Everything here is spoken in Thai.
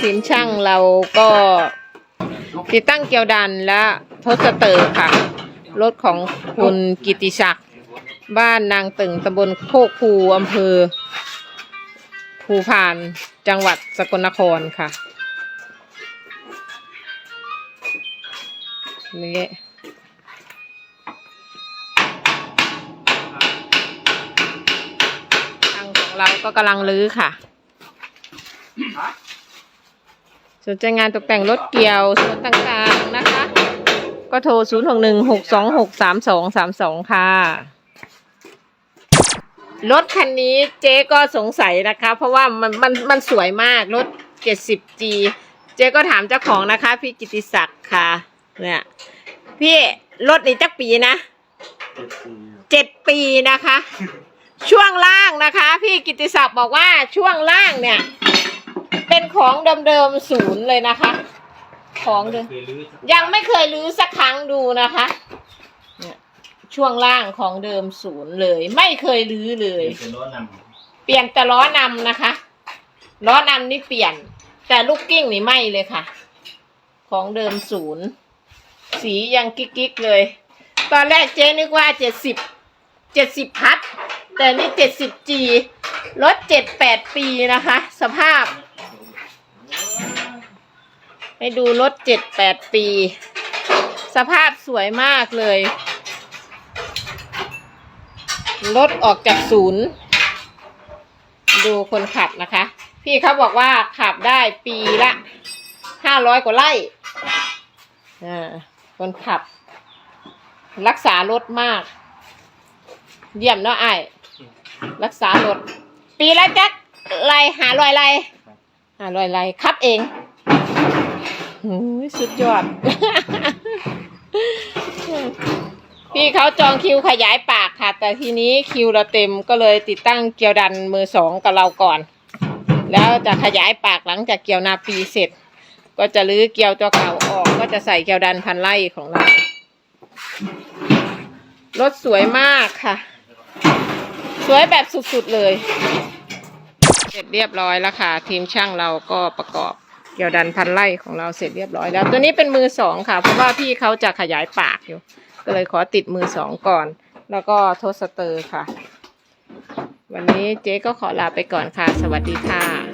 ทีมช่างเราก็ติดตั้งเกียวดันและทดสเตอร์ค่ะ รถของคุณกิติศักดิ์บ้านนางตึงตำบลโคกภูอำเภอภูพานจังหวัดสกลนครค่ะนี่ทางของเราก็กำลังรื้อค่ะ สนใจงานตกแต่งรถเกี่ยวส่วนต่างๆนะคะ ก็โทร 0 6 1 6 2 6 3 2 3 2 ค่ะ รถคันนี้เจ๊ก็สงสัยนะคะ เพราะว่ามันมันมันสวยมาก รถ 70G เจ๊ก็ถามเจ้าของนะคะ พี่กิติศักดิ์ค่ะ เนี่ย พี่รถนี้จักปีนะเจ็ดปีนะคะ ช่วงล่างนะคะ พี่กิติศักดิ์บอกว่าช่วงล่างเนี่ย เป็นของเดิมๆศูนย์เลยนะคะ ของเดิมเคยรื้อยังไม่เคยรื้อสักครั้งดูนะคะเนี่ยช่วงล่างของเดิมศูนย์เลย ไม่เคยรื้อเลยเป็นล้อนเปลี่ยนแต่ล้อนำนะคะ ล้อนำนี่เปลี่ยน แต่ลูกกิ้งนี่ไม่เลยค่ะ ของเดิมศูนย์ สียังกิ๊กๆเลย ตอนแรกเจ๊นึกว่าเจ็ดสิบเจ็ดสิบพัด แต่นี่เจ็ดสิบจีรถเจ็ดแปดปีนะคะ สภาพ ให้ดูรถเจ็ดแปดปี สภาพสวยมากเลย รถออกจากศูนย์ ดูคนขับนะคะ พี่เขาบอกว่าขับได้ปีละห้าร้อยกว่าไร่อ่าคนขับ รักษารถมาก เยี่ยมเนาะไอ้รักษารถ ปีละจักไรหาร้อยไรหาร้อยไรขับเอง สุดยอด พี่เขาจองคิวขยายปากค่ะ แต่ทีนี้คิวเราเต็มก็เลยติดตั้งเกียวดันมือสองกับเราก่อน แล้วจะขยายปากหลังจากเกียวนาปีเสร็จ ก็จะรื้อเกียวตัวเก่าออก ก็จะใส่เกียวดันพันไล่ของเรารถสวยมากค่ะ สวยแบบสุดๆเลย เสร็จเรียบร้อยแล้วค่ะ ทีมช่างเราก็ประกอบ เกี่ยวดันพันไล่ของเราเสร็จเรียบร้อยแล้ว ตัวนี้เป็นมือสองค่ะ เพราะว่าพี่เขาจะขยายปากอยู่ ก็เลยขอติดมือสองก่อน แล้วก็โทสเตอร์ค่ะ วันนี้เจ๊ก็ขอลาไปก่อนค่ะ สวัสดีค่ะ